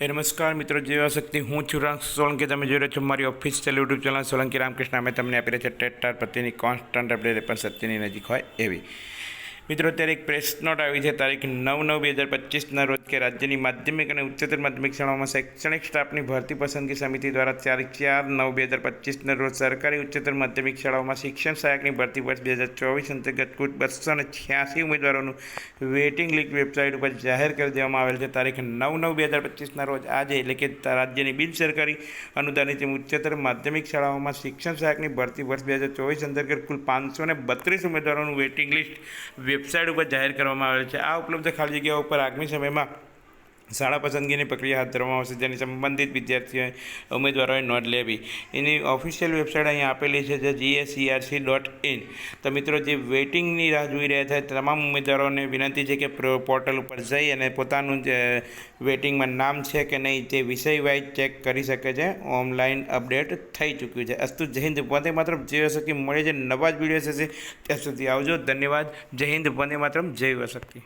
એ નમસ્કાર મિત્રો જેવા શક્તિ. હું છું રામ સોલંકી. તમે જોઈ રહ્યા છો મારી official YouTube channel Solanki Ramkrishna. અમે તમને આપી રહ્યા છે ટેટાર પ્રત્યેની કોન્સ્ટન્ટ અપડેટ પણ સત્યની નજીક હોય એવી. મિત્રો, અત્યારે એક પ્રેસ નોટ આવી છે. તારીખ નવ નવ બે હજાર પચીસના રોજ કે રાજ્યની માધ્યમિક અને ઉચ્ચતર માધ્યમિક શાળાઓમાં શૈક્ષણિક સ્ટાફની ભરતી પસંદગી સમિતિ દ્વારા તારીખ ચાર નવ બે હજાર પચીસના રોજ સરકારી ઉચ્ચતર માધ્યમિક શાળાઓમાં શિક્ષણ સહાયકની ભરતી વર્ષ બે હજાર ચોવીસ અંતર્ગત કુલ બસો ને છ્યાસી ઉમેદવારોનું વેઇટિંગ લિસ્ટ વેબસાઇટ ઉપર જાહેર કરી દેવામાં આવેલ છે. તારીખ નવ નવ બે હજાર પચીસના રોજ આજે એટલે કે રાજ્યની બિન સરકારી અનુદાનિત ઉચ્ચતર માધ્યમિક શાળાઓમાં શિક્ષણ સહાયકની ભરતી વર્ષ બે હજાર ચોવીસ અંતર્ગત કુલ પાંચસો ને બત્રીસ ઉમેદવારોનું વેઇટિંગ લિસ્ટ વેબસાઇટ ઉપર જાહેર કરવામાં આવેલ છે. આ ઉપલબ્ધ ખાલી જગ્યાઓ ઉપર આગામી સમયમાં શાળા પસંદગીની પ્રક્રિયા હાથ ધરવામાં આવશે, જેની સંબંધિત વિદ્યાર્થીઓએ ઉમેદવારોએ નોંધ લેવી. એની ઓફિશિયલ વેબસાઇટ અહીંયા આપેલી છે, જે જીએસસીઆરસી ડોટ ઇન તો મિત્રો, જે વેઇટિંગની રાહ જોઈ રહ્યા છે, તમામ ઉમેદવારોને વિનંતી છે કે પોર્ટલ ઉપર જઈ અને પોતાનું જે વેઇટિંગમાં નામ છે કે નહીં તે વિષય વાઇઝ ચેક કરી શકે છે. ઓનલાઈન અપડેટ થઈ ચૂક્યું છે. અસ્તુ જય હિન્દ, વંદે માત્રમ. જય વસકી મળે છે નવા જ વીડિયો થશે ત્યાં સુધી આવજો. ધન્યવાદ. જય હિન્દ, વંદે માત્રમ. જય શક્તિ